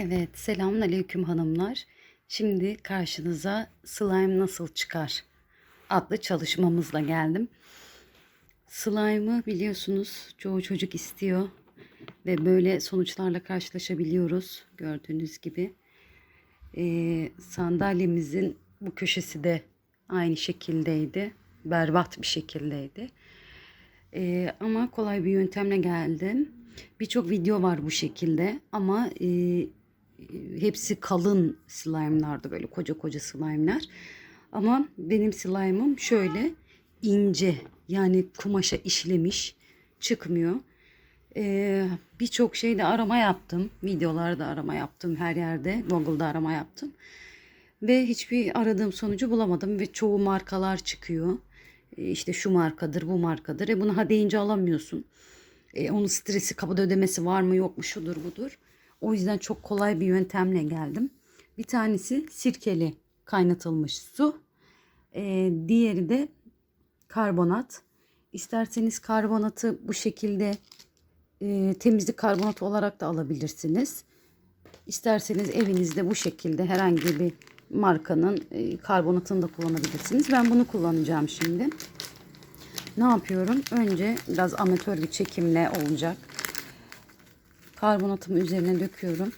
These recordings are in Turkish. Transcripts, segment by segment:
Evet, selamünaleyküm hanımlar. Şimdi karşınıza slime nasıl çıkar adlı çalışmamızla geldim. Slime'ı biliyorsunuz çoğu çocuk istiyor ve böyle sonuçlarla karşılaşabiliyoruz gördüğünüz gibi. Ee, sandalyemizin bu köşesi de aynı şekildeydi. Berbat bir şekildeydi. Ee, ama kolay bir yöntemle geldim. Birçok video var bu şekilde ama e, hepsi kalın slime'lardı böyle koca koca slime'lar. Ama benim slime'ım şöyle ince yani kumaşa işlemiş çıkmıyor. Ee, Birçok şeyde arama yaptım. Videolarda arama yaptım her yerde. Google'da arama yaptım. Ve hiçbir aradığım sonucu bulamadım ve çoğu markalar çıkıyor. E, İşte şu markadır, bu markadır. E bunu ha deyince alamıyorsun. E, onun stresi, kabul ödemesi var mı yok mu şudur budur. O yüzden çok kolay bir yöntemle geldim. Bir tanesi sirkeli kaynatılmış su. E, diğeri de karbonat. İsterseniz karbonatı bu şekilde e, temizlik karbonatı olarak da alabilirsiniz. İsterseniz evinizde bu şekilde herhangi bir markanın e, karbonatını da kullanabilirsiniz. Ben bunu kullanacağım şimdi. Ne yapıyorum? Önce biraz amatör bir çekimle olacak. Karbonatımı üzerine döküyorum.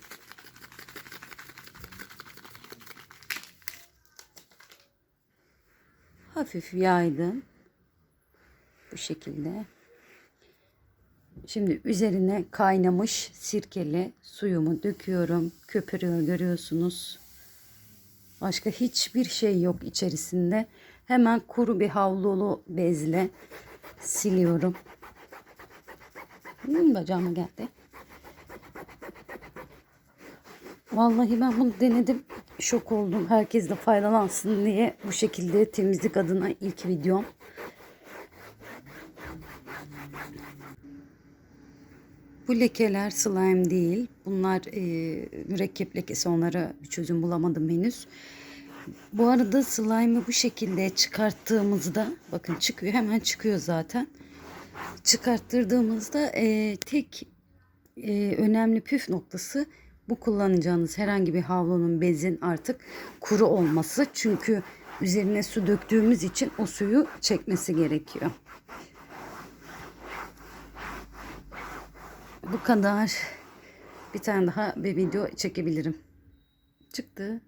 Hafif yaydım. Bu şekilde. Şimdi üzerine kaynamış sirkeli suyumu döküyorum. Köpürüyor görüyorsunuz. Başka hiçbir şey yok içerisinde. Hemen kuru bir havlulu bezle siliyorum. Hmm, bacağıma geldi. Vallahi ben bunu denedim. Şok oldum. Herkes de faydalansın diye bu şekilde temizlik adına ilk videom. Bu lekeler slime değil. Bunlar e, mürekkep lekesi. Onlara bir çözüm bulamadım henüz. Bu arada slime'ı bu şekilde çıkarttığımızda bakın çıkıyor hemen çıkıyor zaten. Çıkarttırdığımızda e, tek e, önemli püf noktası bu kullanacağınız herhangi bir havlunun bezin artık kuru olması. Çünkü üzerine su döktüğümüz için o suyu çekmesi gerekiyor. Bu kadar. Bir tane daha bir video çekebilirim. Çıktı.